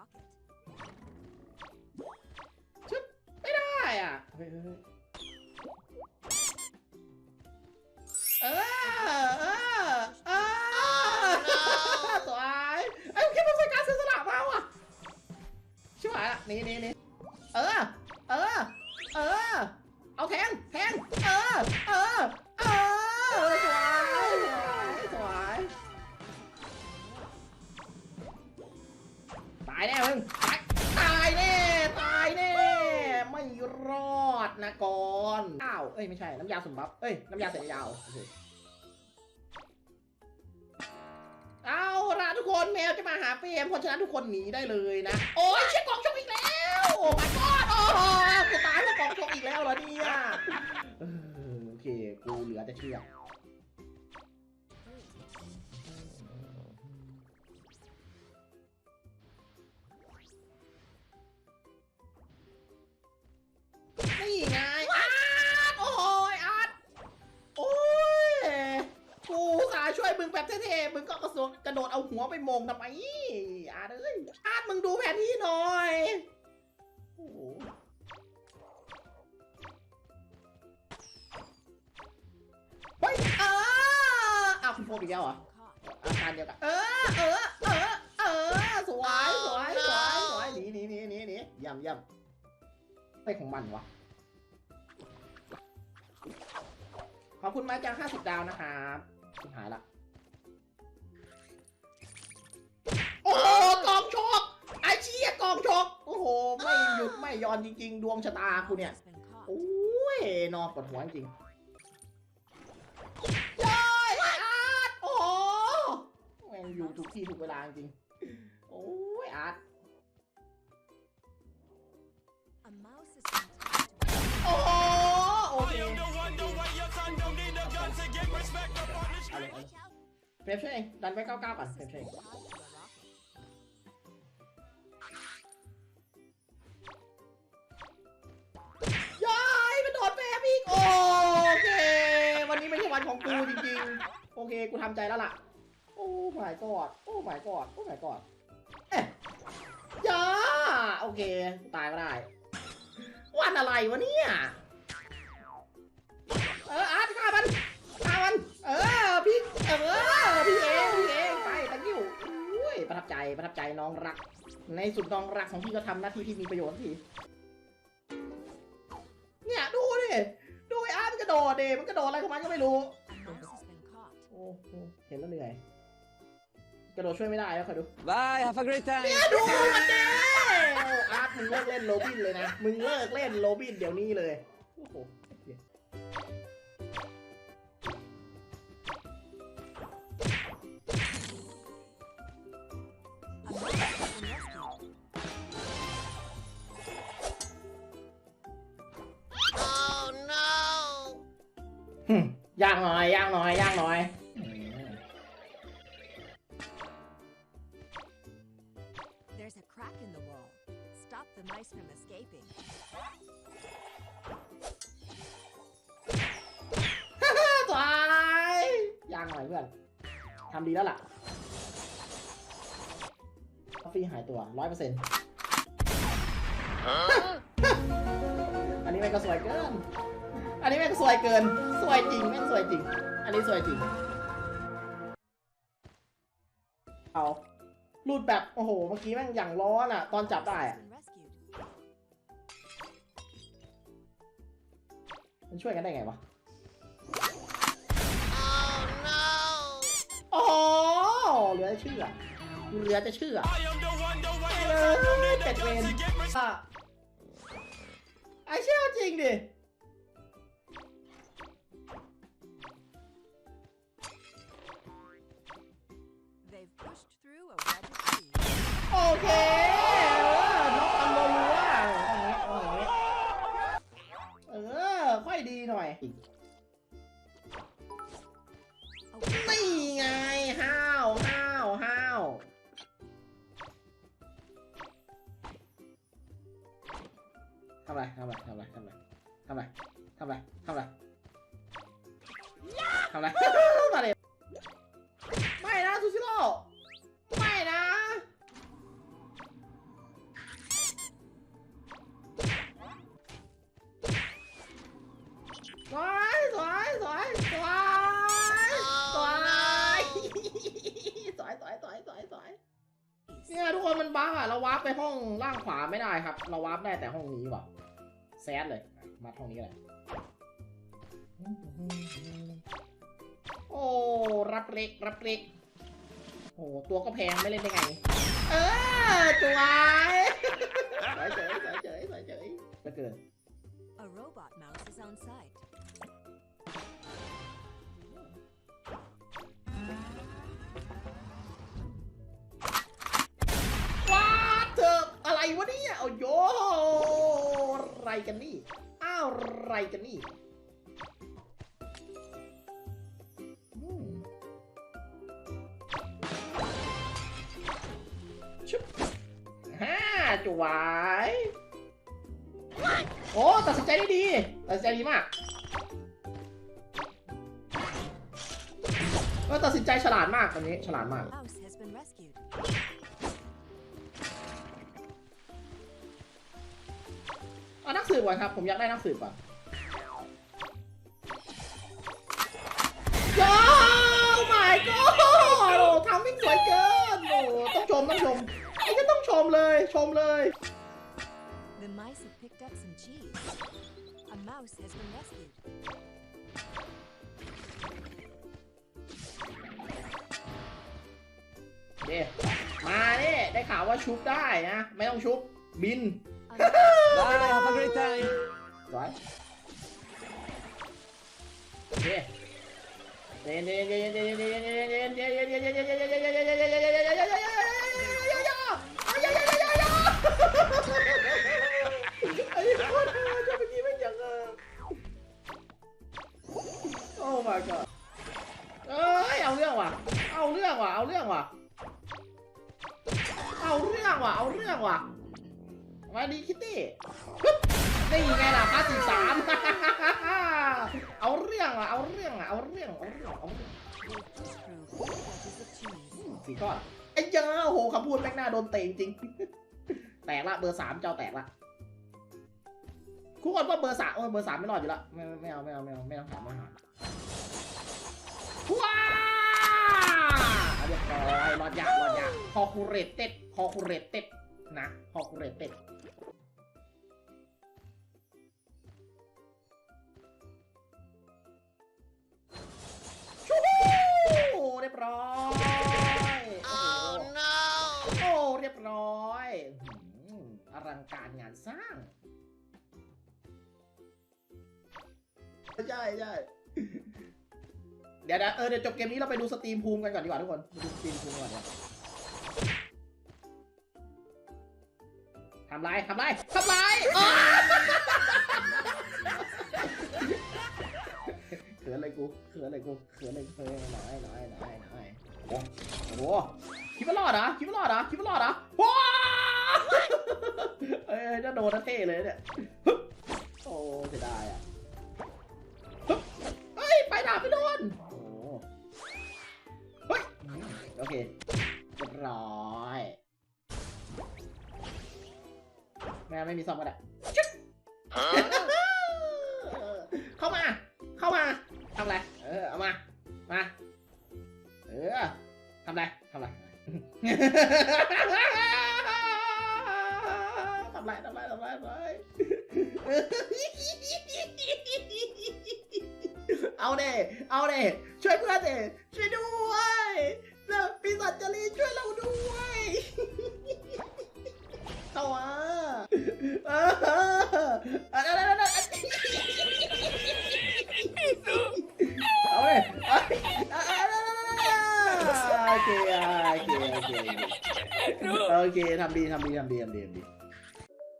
rocket. ชึบไม่ได้อะเฮ้ยเฮ้ยเฮ้ยเออเออเออสวยไอ้ยคิดว่าเป็นการเสียสละมาว่ะชิบหายละนี่นี่นี่เออ เออ เออ เอาแทงแทงเออ เออเออายแน่มึงตายตายแน่ตายแน่ไม่รอดนะก่อนอ้าวเอ้ยไม่ใช่น้ำยาสมบัติเอ้ยน้ำยาเสร็จยาวเอาละทุกคนแมวจะมาหาเฟรมเพราะฉะนั้นทุกคนหนีได้เลยนะ โอ้ยเช็คกล่องชกอีกแล้วโอ้ my god โอ้โหกูตายเพราะกล่องชกอีกแล้วเหรอเนี่ยโอเคกูเหลือจะเชื่อ นี่ไงอาร์ตโอ้ยอาร์ตโอ้ยกูขาช่วยมึงแบบเท่ๆมึงก็กระโดดกระโดดเอาหัวไปโมงทำไมอาร์ตเอ้ยอาร์ตมึงดูแผนที่หน่อยโอ้โหเฮ้ยเอออ้าวคุณโฟมอีกแล้วเหรอ Caught. อาการเดียวกันเออเออเออเออสวยสวยสวยสวยหนีหนีหนีหนีหนีเยี่ยมเยี่ยมไปของมันวะ ขอบคุณมาจาก50ดาวนะครับหายละโอ้โหกองโชกไอเชี่ยกองโชกโอ้โห ไม่หยุดไม่ยอนจริง ๆ ดวงชะตากูเนี่ยโอ้ยนอนปวดหัวจริงๆย้อยอาร์ตโอ้โหแม่งอยู่ถูกที่ถูกเวลาจริงโอ้ยอาร์ต เฟรมช่วยเองดันไปเก้าเก้าก่อนเฟรม has ช่วยเอง been tied to a rocket. ย้ายมันโดนเฟรอีกโอเค วันนี้ไม่ใช่วันของกูจริงๆ โอเค กูทำใจแล้วล่ะ โอ้ my god โอ้ my god โอ้ my god เอ๊ะย่าโอเค ตายก็ได้ วันอะไรวะเนี่ย เอออาร์ตฆ่ามันฆ่ามัน ประทับใจประทับใจน้องรัก ในสุดน้องรักของพี่ก็ทำหน้าที่ที่มีประโยชน์ทีเนี่ยดูดิดูไอ้อาร์ตมันกระโดดเดมันกระโดดอะไรของมันก็ไม่รู้ A mouse has been caught. โอ้โหเห็นแล้วเหนื่อยกระโดดช่วยไม่ได้แล้วคอยดู Bye, have a great time. ดูมันเด้อาร์ตมึงเลิกเล่นโรบินเลยนะ มึงเลิกเล่นโรบินเดี๋ยวนี้เลย โอ้โห ย่างหน่อยย่างหน่อยย่างหน่อย There's a crack in the wall. Stop the mice from escaping. สวยย่างหน่อยเพื่อนทำดีแล้วล่ะกาแฟหายตัวร้อยเปอร์เซ็นต์อันนี้แม่งก็สวยเกินอั นนี้แม่งสวยเกิน สวยจริงแม่งสวยจริง อันนี้สวยจริง เอาหลุดแบบโอ้โห เมื่อกี้แม่งอย่างร้อนอะ ตอนจับได้ Has อะ been rescued. มันช่วยกันได้ไงวะ โอ้โหเหลือจะเชื่อเหลือจะเชื่อ I am the one, the way เอ your son อ don't need เป็ a ดเว gun น to get respect. อะไอเชื่อจริงดิ อีก นี่ไงห้าวห้าวห้าวทำไรทำไรทำไรทำไรทำไรทำไรทำไรทำไรมาเลย เนี่ยทุกคนมันบั๊กอะเราวาร์ปไปห้องล่างขวาไม่ได้ครับ เราวาร์ปได้แต่ห้องนี้ว่ะแซดเลยมาห้องนี้เลยโอ้รับเล็กรับเล็กโอ้ตัวก็แพงไม่เล่นได้ไง เออตัวเฉยเฉยเฉยเฉยเฉยเกิน A robot. อะไรกันนี่ อ้าวอะไรกันนี่ชุบฮ่าจวายโอ้ตัดสินใจได้ดีตัดสินใจดีมากก็ตัดสินใจฉลาดมากตอนนี้ฉลาดมาก เอานักสืบก่อนครับ ผมอยากได้นักสืบก่อนโอ้ my god โอ้ทำไม่สวยเกิน โอ้ต้องชมต้องชมไอ้ก็ต้องชมเลยชมเลย The mice have picked up some cheese. A mouse has been rescued. เดมาเนี่ได้ข่าวว่าชุบได้นะ ไม่ต้องชุบ บิน Bye. Have a great time. Right. Yeah. Oh my god เอ้ยเอาเรื่องว่ะ เอาเรื่องว่ะ เอาเรื่องว่ะ เอาเรื่องว่ะ เอาเรื่องว่ะ มาดีคิตตี้นี่ไงล่ะพาสี่สามเอาเรื่องว่ะเอาเรื่องว่ะเอาเรื่องเอาเรื่องเอาเรื่องสี่ก้อนไอ้เจ้าโหคำพูดแม่งหน้าโดนเตะจริงแตกละเบอร์สามเจ้าแตกละคู่คนว่าเบอร์สามโอ้ยเบอร์สามไม่รอดอยู่ละไม่ไม่เอาไม่เอาไม่เอาไม่ต้องถามไม่หาว้าเรียบร้อยรอดยากรอดยากคอคูเรตเต็ดคอคูเรตเต็ดนะคอคูเรตเต็ด ช่ใช่เดี๋ยวนะเออเดี๋ยวจบเกมนี้เราไปดูสตรีมภูมิกันก่อนดีกว่าทุกคนไปดูสตรีมภูมิก่อนดีกว่าทำไรทำไรทำไรเขินอะไรกูเขินอะไรกูเขินอะไรเขินอะไรไหนไหนไหนไหนโอ้โหคิดว่ารอดเหรอคิดว่ารอดเหรอคิดว่ารอดเหรอว้าเอ้ยจะโดนนะเท่เลยเนี่ยโอ้เสียดายอะาบไปโดนโอ้เฮ้ยอืมโอเคเรียบร้อยแม่ไม่มีซ่อมก็ได้จึ๊บเข้ามา เข้ามาทำอะไร เออ เอามา มา เออทำอะไรทำอะไรทำไรทำไรทำไรทำไร เอาเด้เอาเด้ช่วยเพื่อนเดช่วยด้วยเลิกปีศาจจรีช่วยเราด้วยเข้ามาเออเอาเด้เอาเด้เอาเด้เอาเด้โอเคโอเคโอเคโอเคทำดีทำดีทำดีทำดีทำดี